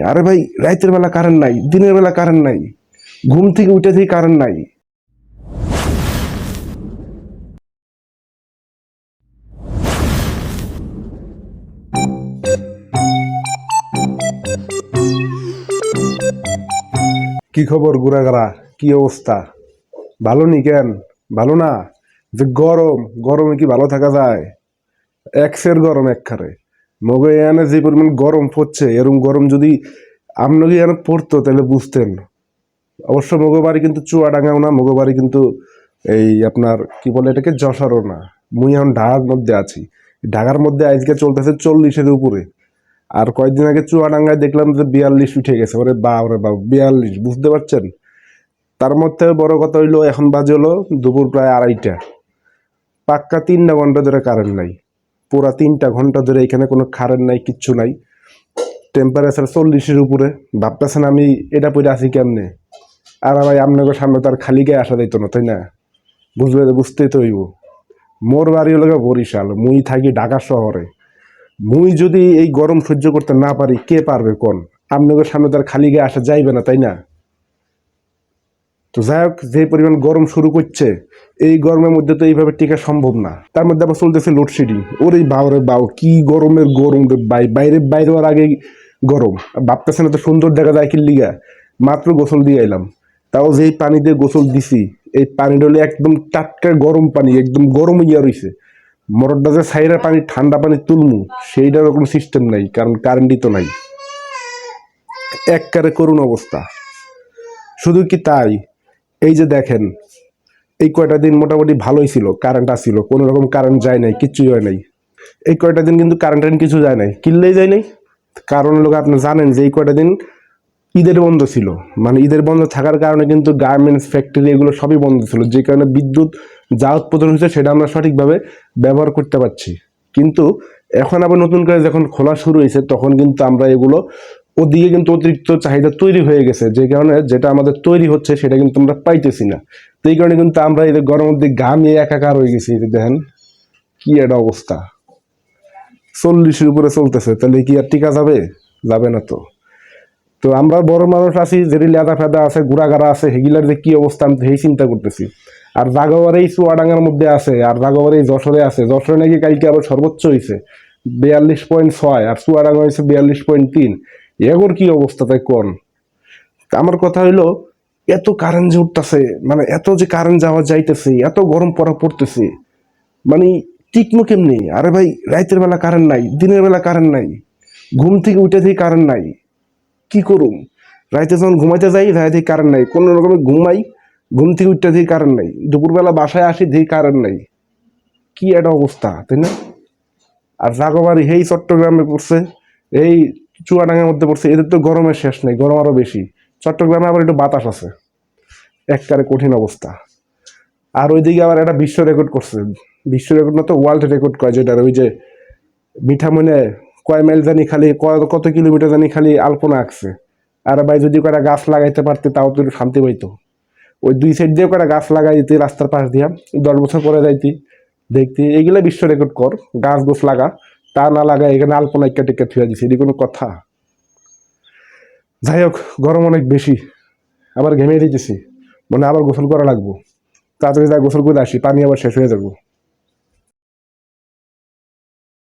আরে ভাই রাতের বেলা কারেন্ট নাই, দিনের বেলা কারেন্ট নাই, ঘুম থেকে উঠে থেকে কারেন্ট নাই। কি খবর গুড়াগাড়া? কি অবস্থা? ভালো নি কেন? ভালো না? যে গরম, গরমে কি ভালো থাকা যায়? একসের গরম একখারে। মগে এনে যে পরিমাণ গরম পড়ছে এরকম গরম যদি আপনাকে এনে পড়তো, তাহলে বুঝতেন। অবশ্য মগো বাড়ি কিন্তু চুয়াডাঙ্গাও না, মগো বাড়ি কিন্তু এই আপনার, কি বলে এটাকে, যশোরও না। মুই এখন ঢাকার মধ্যে আছি। ঢাকার মধ্যে আজকে চলতেছে চল্লিশের উপরে। আর কয়েকদিন আগে চুয়াডাঙ্গায় দেখলাম যে বিয়াল্লিশ উঠে গেছে। ওরে বা ওরে বা বিয়াল্লিশ, বুঝতে পারছেন? তার মধ্যে বড় কথা হইল, এখন বাজে হলো দুপুর প্রায় আড়াইটা। পাক্কা তিনটা ঘণ্টা ধরে কারেন্ট নাই। পুরা তিনটা ঘণ্টা ধরে এখানে কোনো কারেন্ট নাই, কিচ্ছু নাই। টেম্পারেচার চল্লিশের উপরে। ভাবতেছেন আমি এটা পরে আছি কেমনে? আর ভাই, আপনাকে সামনে তো আর খালি গায়ে আসা যাইতো না, তাই না? বুঝবে বুঝতেই তো হইব। মোর বাড়ি হলো বরিশাল, মুই থাকি ঢাকা শহরে। মুই যদি এই গরম সহ্য করতে না পারি, কে পারবে কোন? আপনাদের সামনে তো আর খালি গায়ে আসা যাইবে না, তাই না? তো যাই হোক, যে পরিমাণ গরম শুরু করছে এই গরমের মধ্যে তো এইভাবে টিকা সম্ভব না। তার মধ্যে আবার চলতেছে লোডশেডিং ওরে বাউরে বাউ কি গরমের গরম রে বাই বাইরে বাইরে আগে গরম। ভাবতেছে না তো সুন্দর দেখা যায় কি লিগা। মাত্র গোসল দিয়ে এলাম তাও যেই পানি দিয়ে গোসল দিছি, এই পানিটা হলে একদম টাটকা গরম পানি, একদম গরম ইয়া রইছে। মরডটা যে সাইরা পানি, ঠান্ডা পানি তুলমু, সেইটার কোনো সিস্টেম নাই, কারণ কারেন্টই তো নাই। এককারে করুণ অবস্থা। শুধু কি তাই? এই যে দেখেন এই কয়টা দিন মোটামুটি ভালোই ছিল কারেন্ট আসছিল, কোনো রকম কারেন্ট যায় নাই, কিচ্ছুই হয় নাই। এই কয়টা দিন কিন্তু কারেন্ট কিছু যায় নাই, কিনলেই যায় নাই। কারণ লোক আপনি জানেন যে এই কয়টা দিন ঈদের বন্ধ ছিল মানে ঈদের বন্ধ থাকার কারণে কিন্তু গার্মেন্টস ফ্যাক্টরি এগুলো সবই বন্ধ ছিল, যে কারণে বিদ্যুৎ যা উৎপাদন হয়েছে সেটা আমরা সঠিকভাবে ব্যবহার করতে পারছি। কিন্তু এখন আবার নতুন করে যখন খোলা শুরু হয়েছে, তখন কিন্তু আমরা এগুলো ওদিকে কিন্তু অতিরিক্ত চাহিদা তৈরি হয়ে গেছে, যে কারণে যেটা আমাদের তৈরি হচ্ছে সেটা কিন্তু আমরা পাইতেছি না। তো এই কারণে কিন্তু আমরা এই গরমের মধ্যে ঘামিয়ে একাকার হয়ে গেছি দেখেন কি একটা অবস্থা। চল্লিশের উপরে চলতেছে, তাহলে কি আর টিকা যাবে? যাবে না তো। তো আমরা বড় মানুষ আছি, যেটি লেদা ফেদা আছে, গুড়াগাড়া আছে, সেগুলার যে কি অবস্থা আমি সেই চিন্তা করতেছি। আর জাগোয়ার এই চুয়াডাঙ্গার মধ্যে আছে, আর জাগোয়ার এই যশোরে আছে, যশোরে নাকি কালকে আবার সর্বোচ্চ হয়েছে বিয়াল্লিশ পয়েন্ট ছয়, আর চুয়াডাঙ্গা হয়েছে বিয়াল্লিশ পয়েন্ট তিন। এগোর কি অবস্থা তাই কোন? আমার কথা হইল, এত কারেন্ট যে উঠতেছে মানে এত যে কারেন্ট যাওয়া যাইতেছে, এত গরম পড়া পড়তেছে মানে টিকমো কেমনি? আরে ভাই রাতের বেলা কারেন্ট নাই, দিনের বেলা কারেন্ট নাই, ঘুম থেকে উঠে থেকে কারেন্ট নাই, কি করুম? রাইতে যখন ঘুমাইতে যাই, রাইতে কারেন্ট নাই, কোনো রকমে ঘুমাই, ঘুম থেকে উঠতে থেকে কারেন্ট নাই, দুপুরবেলা বাসায় আসি থেকে কারেন্ট নাই, কি একটা অবস্থা, তাই না? আর জাগোবাড়ি এই চট্টগ্রামে পড়ছে, এই চুয়াডাঙ্গার মধ্যে পড়ছে, এদের তো গরমের শেষ নেই, গরম আরও বেশি। চট্টগ্রামে আবার একটু বাতাস আছে। একবারে কঠিন অবস্থা। আর ওইদিকে আবার একটা বিশ্ব রেকর্ড করছে। বিশ্ব রেকর্ড না তো ওয়ার্ল্ড রেকর্ড কয় যেটার, ওই যে মিঠা মনে কয় মাইল জানি খালি কত কিলোমিটার জানি খালি আলপনা আঁকছে। আর ভাই যদি কয়টা গাছ লাগাইতে পারতে, তাও তো একটু শান্তি পাইতো। ওই দুই সাইড দিয়ে কয়টা গাছ লাগাই দিতে, রাস্তার পাশ দিয়া, দশ বছর পরে যাইতি, দেখতি এগুলা বিশ্ব রেকর্ড কর, গাছ গোছ লাগা। তা না লাগায় এখানে আলপনা ইকা টিকা থুয়া দিছে, এটি কোনো কথা। যাই হোক, গরম অনেক বেশি, আবার ঘেমে দিতেছি। মনে আবার গোসল করা লাগবো। তাড়াতাড়ি যা গোসল করে আসি, পানি আবার শেষ হয়ে যাব।